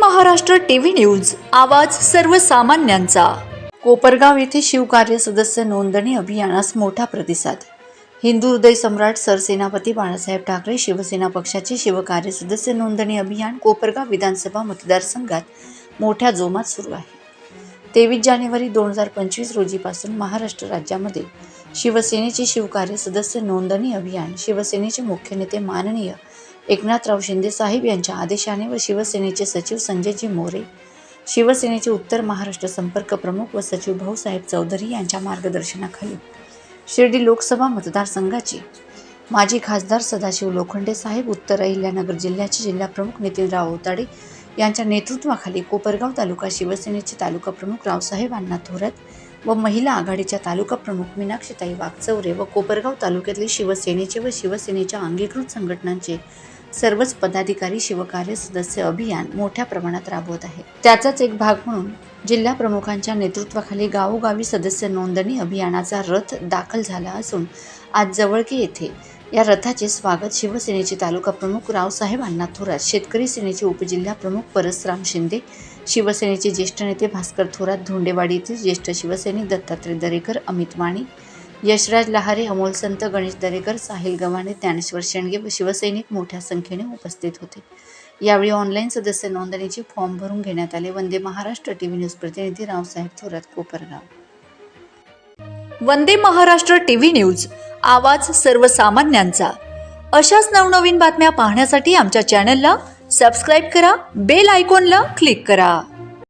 Maharashtra TV news आवाज सर्वसामान्यांचा. कोपरगाव येथे शिवकार्य सदस्य नोंदणी अभियानास मोठा प्रतिसाद. हिंदू हृदय सम्राट सरसेनापती बाळासाहेब ठाकरे शिवसेना पक्षाचे शिवकार्य सदस्य नोंदणी अभियान कोपरगाव विधानसभा मतदारसंघात मोठ्या जोमात सुरू आहे. तेवीस जानेवारी दोन हजार पंचवीस रोजीपासून महाराष्ट्र राज्यामध्ये शिवसेनेचे शिवकार्य सदस्य नोंदणी अभियान शिवसेनेचे मुख्य नेते माननीय एकनाथराव शिंदे साहेब यांच्या आदेशाने व शिवसेनेचे सचिव संजयजी मोरे शिवसेनेचे उत्तर महाराष्ट्र संपर्क प्रमुख व सचिव भाऊसाहेब चौधरी यांच्या मार्गदर्शनाखाली शिर्डी लोकसभा मतदारसंघाचे माजी खासदार सदाशिव लोखंडे साहेब उत्तर अहिल्यानगर जिल्ह्याचे जिल्हाप्रमुख नितीनराव ओताडे यांच्या नेतृत्वाखाली कोपरगाव तालुका शिवसेनेचे तालुका प्रमुख रावसाहेब अण्णा थोरात व महिला आघाडीच्या तालुका प्रमुख मीनाक्षीताई वागचौरे व कोपरगाव तालुक्यातले शिवसेनेचे व शिवसेनेच्या अंगीकृत संघटनांचे सर्वच पदाधिकारी शिवकार्य सदस्य अभियान मोठ्या प्रमाणात राबवत आहे. त्याचाच एक भाग म्हणून जिल्हा प्रमुखांच्या नेतृत्वाखाली गावोगावी सदस्य नोंदणी अभियानाचा रथ दाखल झाला असून आज जवळके येथे या रथाचे स्वागत शिवसेनेचे तालुका प्रमुख रावसाहेब अण्णा थोरात शेतकरी सेनेचे उपजिल्हा प्रमुख परसराम शिंदे शिवसेनेचे ज्येष्ठ नेते भास्कर थोरात धोंडेवाडी येथील ज्येष्ठ शिवसैनिक दत्तात्रय दरेकर अमित माणी यशराज लहारे अमोल संत गणेश दरेकर साहिल गव्हाणे ज्ञानेश्वर शेंडगे व शिवसैनिक मोठ्या संख्येने उपस्थित होते. यावेळी ऑनलाईन सदस्य नोंदणीचे फॉर्म भरून घेण्यात आले. वंदे महाराष्ट्र टीव्ही न्यूज प्रतिनिधी रावसाहेब थोरात कोपरगाव. वंदे महाराष्ट्र टीव्ही न्यूज आवाज सर्वसामान्यांचा. अशाच नवनवीन बातम्या पाहण्यासाठी आमच्या चॅनलला सबस्क्राईब करा बेल आयकॉनला क्लिक करा.